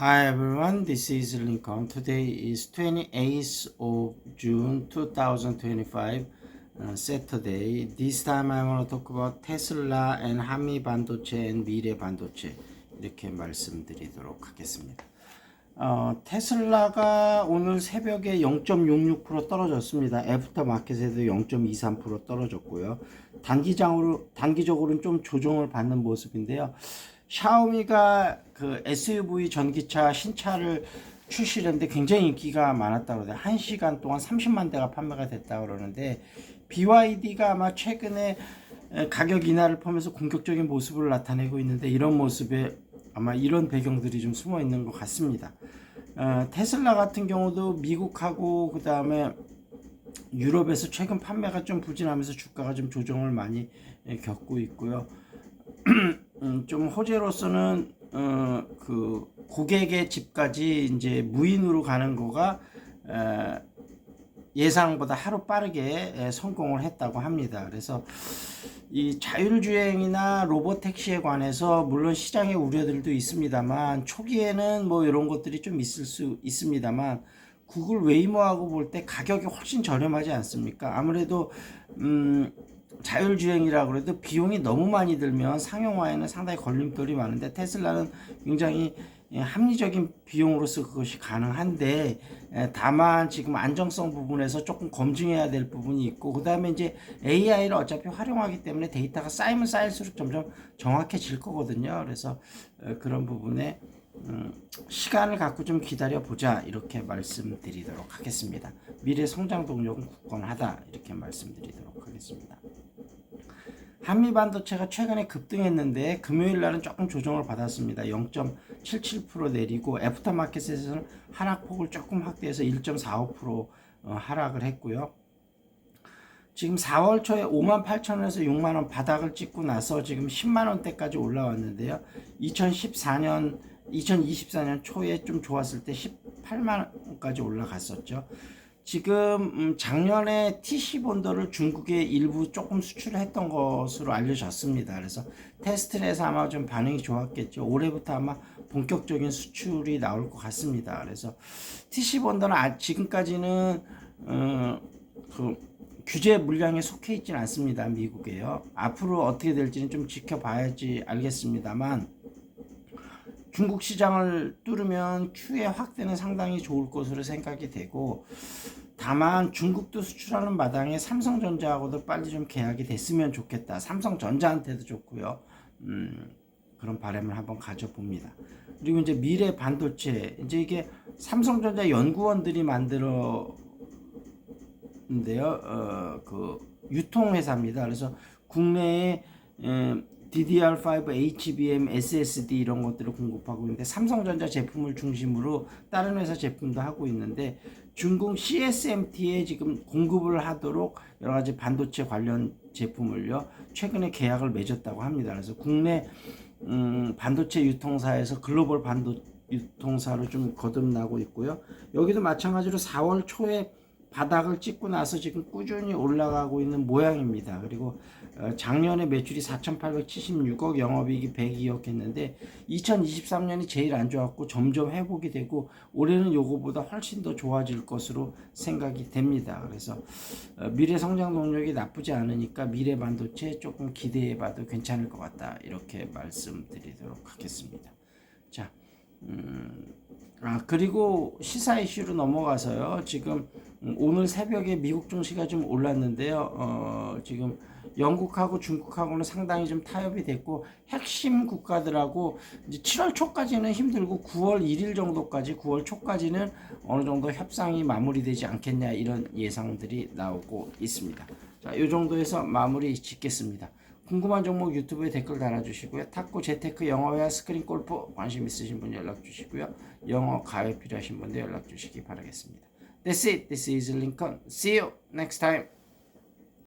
Hi everyone, this is Lincoln. Today is 28th of June 2025, uh, Saturday. This time I want to talk about Tesla and 한미 반도체 and 미래 반도체 이렇게 말씀드리도록 하겠습니다. 어, 테슬라가 오늘 새벽에 0.66% 떨어졌습니다. 애프터 마켓에도 0.23% 떨어졌고요. 단기장으로 단기적으로는 좀 조정을 받는 모습인데요. 샤오미가 그 SUV 전기차 신차를 출시했는데 굉장히 인기가 많았다고 그러는데 1시간 동안 30만 대가 판매가 됐다고 그러는데 BYD가 아마 최근에 에, 가격 인하를 포함해서 공격적인 모습을 나타내고 있는데 이런 모습에 아마 이런 배경들이 좀 숨어 있는 것 같습니다. 어, 테슬라 같은 경우도 미국하고 그 다음에 유럽에서 최근 판매가 좀 부진하면서 주가가 좀 조정을 많이 예, 겪고 있고요. 음, 좀 호재로서는 어, 그 고객의 집까지 이제 무인으로 가는 거가 에, 예상보다 하루 빠르게 에, 성공을 했다고 합니다. 그래서 이 자율주행이나 로봇 택시에 관해서 물론 시장의 우려들도 있습니다만 초기에는 뭐 이런 것들이 좀 있을 수 있습니다만 구글 웨이모하고 볼 때 가격이 훨씬 저렴하지 않습니까? 아무래도 음 자율주행이라 그래도 비용이 너무 많이 들면 상용화에는 상당히 걸림돌이 많은데 테슬라는 굉장히 예, 합리적인 비용으로서 그것이 가능한데 에, 다만 지금 안정성 부분에서 조금 검증해야 될 부분이 있고 그 다음에 이제 AI를 어차피 활용하기 때문에 데이터가 쌓이면 쌓일수록 점점 정확해질 거거든요. 그래서 에, 그런 부분에 음, 시간을 갖고 좀 기다려 보자 이렇게 말씀드리도록 하겠습니다. 미래 성장 동력은 굳건하다 이렇게 말씀드리도록 하겠습니다. 한미 반도체가 최근에 급등했는데 금요일 날은 조금 조정을 받았습니다. 0.77% 내리고 애프터 마켓에서는 하락폭을 조금 확대해서 1.45% 어, 하락을 했고요. 지금 4월 초에 5만 8천 원에서 6만 원 바닥을 찍고 나서 지금 10만 원대까지 올라왔는데요. 2014년 2024년 초에 좀 좋았을 때 18만 원까지 올라갔었죠. 지금 음, 작년에 TC 본더를 중국에 일부 조금 수출했던 것으로 알려졌습니다. 그래서 테스트를 해서 아마 좀 반응이 좋았겠죠. 올해부터 아마 본격적인 수출이 나올 것 같습니다. 그래서 TC 본더는 아, 지금까지는 어, 그 규제 물량에 속해 있지는 않습니다. 미국에요. 앞으로 어떻게 될지는 좀 지켜봐야지 알겠습니다만 중국 시장을 뚫으면 Q의 확대는 상당히 좋을 것으로 생각이 되고 다만 중국도 수출하는 마당에 삼성전자하고도 빨리 좀 계약이 됐으면 좋겠다. 삼성전자한테도 좋고요. 음, 그런 바람을 한번 가져봅니다. 그리고 이제 미래 반도체 이제 이게 삼성전자 연구원들이 만들어 인데요. 어, 그 유통회사입니다. 그래서 국내에 에, DDR5, HBM, SSD 이런 것들을 공급하고 있는데 삼성전자 제품을 중심으로 다른 회사 제품도 하고 있는데 중국 CSMT에 지금 공급을 하도록 여러 가지 반도체 관련 제품을요 최근에 계약을 맺었다고 합니다. 그래서 국내 음, 반도체 유통사에서 글로벌 반도 유통사로 좀 거듭나고 있고요. 여기도 마찬가지로 4월 초에 바닥을 찍고 나서 지금 꾸준히 올라가고 있는 모양입니다. 그리고 어, 작년에 매출이 4,876억, 영업이익이 102억 했는데 2023년이 제일 안 좋았고 점점 회복이 되고 올해는 요거보다 훨씬 더 좋아질 것으로 생각이 됩니다. 그래서 어, 미래 성장 동력이 나쁘지 않으니까 미래 반도체 조금 기대해봐도 괜찮을 것 같다 이렇게 말씀드리도록 하겠습니다. 자. 음, 아 그리고 시사 이슈로 넘어가서요. 지금 음, 오늘 새벽에 미국 증시가 좀 올랐는데요. 어, 지금 영국하고 중국하고는 상당히 좀 타협이 됐고 핵심 국가들하고 이제 7월 초까지는 힘들고 9월 1일 정도까지 9월 초까지는 어느 정도 협상이 마무리되지 않겠냐 이런 예상들이 나오고 있습니다. 자, 이 정도에서 마무리 짓겠습니다. 궁금한 종목 유튜브에 댓글 달아주시고요. 탁구, 재테크, 영어회화, 스크린 골프 관심 있으신 분 연락 주시고요. 영어 가입 필요하신 분들 연락 주시기 바라겠습니다. That's it. This is Lincoln. See you next time.